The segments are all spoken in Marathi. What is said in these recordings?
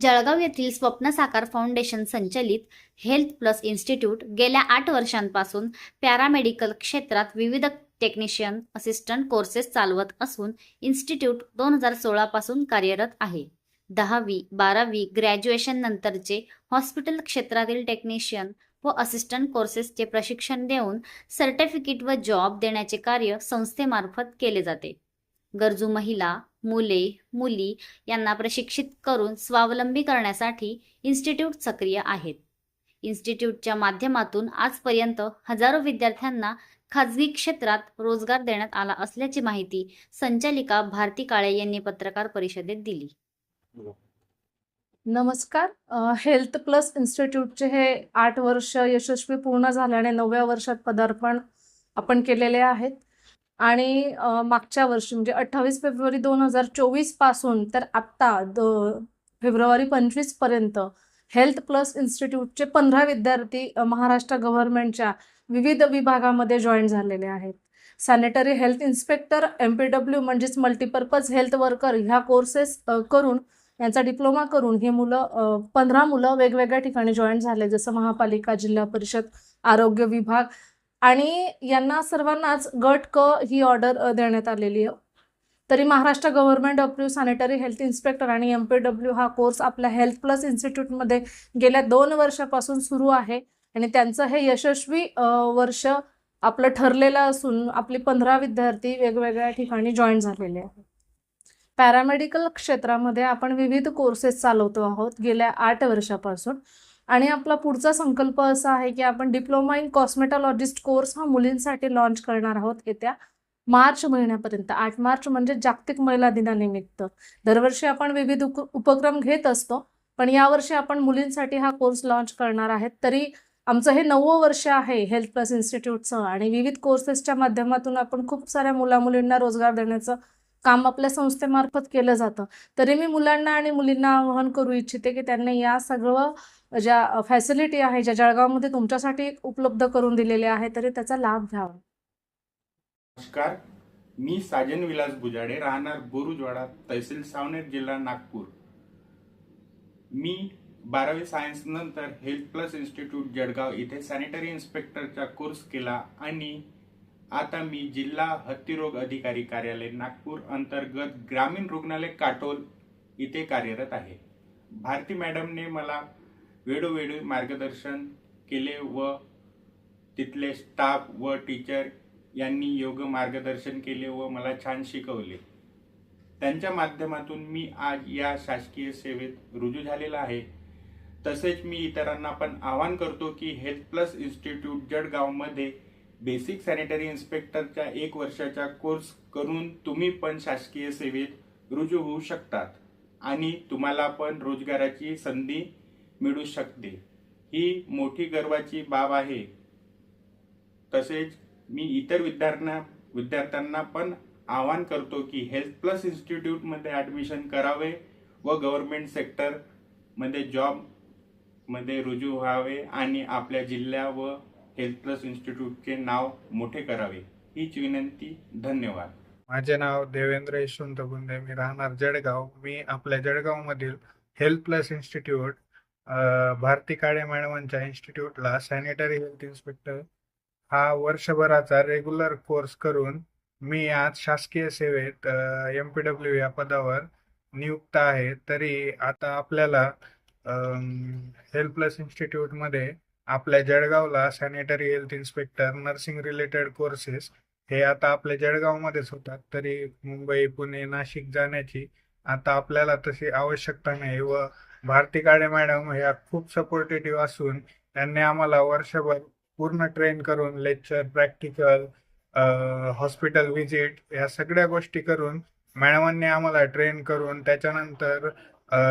जळगाव येथील स्वप्न साकार फाउंडेशन संचलित हेल्थ प्लस इन्स्टिट्यूट गेल्या आठ वर्षांपासून पॅरामेडिकल क्षेत्रात विविध टेक्निशियन असिस्टंट कोर्सेस चालवत असून इन्स्टिट्यूट दोन हजार सोळापासून कार्यरत आहे. दहावी बारावी ग्रॅज्युएशन नंतरचे हॉस्पिटल क्षेत्रातील टेक्निशियन व असिस्टंट कोर्सेसचे प्रशिक्षण देऊन सर्टिफिकेट व जॉब देण्याचे कार्य संस्थेमार्फत केले जाते. गरजू महिला मुले मुली यांना प्रशिक्षित करून स्वावलंबी करण्यासाठी इन्स्टिट्यूट सक्रिय आहेत. इन्स्टिट्यूटच्या माध्यमातून आजपर्यंत हजारो विद्यार्थ्यांना खाजगी क्षेत्रात रोजगार देण्यात आला असल्याची माहिती संचालिका भारती काळे यांनी पत्रकार परिषदेत दिली. नमस्कार. हेल्थ प्लस इन्स्टिट्यूटचे हे आठ वर्ष यशस्वी पूर्ण झाल्याने नवव्या वर्षात पदार्पण आपण केलेले आहेत. आणि मागच्या वर्षी म्हणजे अठ्ठावीस फेब्रुवारी दोन हजार चोवीसपासून तर आत्ता द फेब्रुवारी पंचवीसपर्यंत हेल्थ प्लस इन्स्टिट्यूटचे पंधरा विद्यार्थी महाराष्ट्र गव्हर्नमेंटच्या विविध विभागामध्ये जॉईन झालेले आहेत. Sanitary health inspector M P W म्हणजेच मल्टीपर्पज हेल्थ वर्कर ह्या कोर्सेस करून यांचा डिप्लोमा करून ही मुलं पंधरा मुलं वेगवेगळ्या ठिकाणी जॉईन झाले जसं महापालिका जिल्हा परिषद आरोग्य विभाग आणि यांना सर्वांनाच गट क ही ऑर्डर देण्यात आलेली आहे. तरी Maharashtra government approve sanitary health inspector आणि एम पी डब्ल्यू हा कोर्स आपल्या हेल्थ प्लस इन्स्टिट्यूटमध्ये गेल्या दोन वर्षापासून सुरू आहे. आणि त्यांचं हे यशस्वी वर्ष आपलं ठरलेलं असून आपली पंधरा विद्यार्थी वेगवेगळ्या ठिकाणी जॉईन झालेले आहेत. पॅरामेडिकल क्षेत्रामध्ये आपण विविध कोर्सेस चालवतो आहोत गेल्या आठ वर्षापासून. आणि आपला पुढचा संकल्प असा आहे की आपण डिप्लोमा इन कॉस्मेटॉलॉजिस्ट कोर्स हा मुलींसाठी लॉन्च करणार आहोत येत्या मार्च महिन्यापर्यंत. आठ मार्च म्हणजे जागतिक महिला दिनानिमित्त. दरवर्षी आपण विविध उप- उपक्रम घेत असतो पण यावर्षी आपण मुलींसाठी हा कोर्स लॉन्च करणार आहेत. तरी आमचं हे नववं वर्ष आहे हेल्थ प्लस इन्स्टिट्यूटचं आणि विविध कोर्सेसच्या माध्यमातून आपण खूप साऱ्या मुला मुलींना रोजगार देण्याचं काम आपल्या संस्थेमार्फत केलं जातं. तरी मी मुलांना आणि मुलींना आवाहन करू इच्छिते की त्यांनी या सगळं ज्या फॅसिलिटी आहे ज्या जळगावमध्ये तुमच्यासाठी उपलब्ध करून दिलेल्या आहे तरी त्याचा लाभ घ्यावा. नमस्कार. मी साजन विलास बुजाडे राहणार बोरुजवाडा तहसील सावनेर जिल्हा नागपूर. मी बारावी सायन्स नंतर हेल्थ प्लस इन्स्टिट्यूट जळगाव इथे सॅनिटरी इन्स्पेक्टरचा कोर्स केला आणि आता मी जिल्हा हत्तीरोग अधिकारी कार्यालय नागपूर अंतर्गत ग्रामीण रुग्णालय काटोल इथे कार्यरत आहे. भारती मॅडमने मला वेळोवेळी मार्गदर्शन केले व तिथले स्टाफ व टीचर यांनी योग्य मार्गदर्शन केले व मला छान शिकवले. त्यांच्या माध्यमातून मी आज या शासकीय सेवेत रुजू झालेला आहे. तसेच मी इतरांना पण आवाहन करतो की हेल्थ प्लस इन्स्टिट्यूट जळगावमध्ये बेसिक सॅनिटरी इन्स्पेक्टरच्या एक वर्षाचा कोर्स करून तुम्ही पण शासकीय सेवेत रुजू होऊ शकतात आणि तुम्हाला पण रोजगाराची संधी मिळू शकते. ही मोठी गर्वाची बाब आहे. तसेच मी इतर विद्यार्थ्यांना विद्यार्थ्यांना पण आवाहन करतो की हेल्थ प्लस इन्स्टिट्यूटमध्ये ॲडमिशन करावे व गव्हर्मेंट सेक्टरमध्ये जॉबमध्ये रुजू व्हावे आणि आपल्या जिल्ह्या व हेल्थ प्लस इन्स्टिट्यूटचे नाव मोठे करावे हीच विनंती धन्यवाद. माझे नाव देवेंद्र यशवंत गुंदे मी राहणार जळगाव. मी आपल्या जळगावमधील health plus institute Bharati Kale मॅडमांच्या इन्स्टिट्यूटला सॅनिटरी हेल्थ इन्स्पेक्टर हा वर्षभराचा रेग्युलर कोर्स करून मी आज शासकीय सेवेत एम पी डब्ल्यू या पदावर नियुक्त आहे. तरी आता आपल्याला हेल्थ प्लस इन्स्टिट्यूटमध्ये आपल्या जळगावला sanitary health inspector nursing related courses हे आता आपल्या जळगावमध्येच होतात. तरी मुंबई पुणे नाशिक जाण्याची आता आपल्याला तशी आवश्यकता नाही व भारती काळे मॅडम ह्या खूप सपोर्टेटिव्ह असून त्यांनी आम्हाला वर्षभर पूर्ण ट्रेन करून लेक्चर प्रॅक्टिकल हॉस्पिटल व्हिजिट या सगळ्या गोष्टी करून मॅडमांनी आम्हाला ट्रेन करून त्याच्यानंतर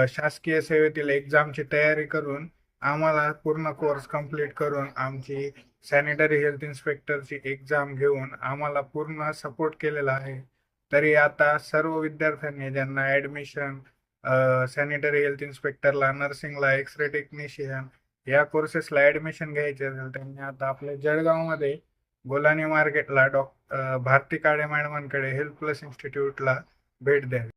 शासकीय सेवेतील एक्झामची तयारी करून आम्हाला पूर्ण कोर्स कंप्लीट करून आमची सॅनिटरी हेल्थ इन्स्पेक्टरची एक्झाम घेऊन आम्हाला पूर्ण सपोर्ट केलेला आहे. तरी आता सर्व विद्यार्थ्यांनी ज्यांना ॲडमिशन सॅनिटरी हेल्थ इन्स्पेक्टरला नर्सिंगला एक्सरे टेक्निशियन या कोर्सेसला ॲडमिशन घ्यायचे असेल त्यांनी आता आपल्या जळगावमध्ये गोलानी मार्केटला डॉक्टर भारती काळे मॅडमांकडे हेल्थ प्लस इन्स्टिट्यूटला भेट द्यावी.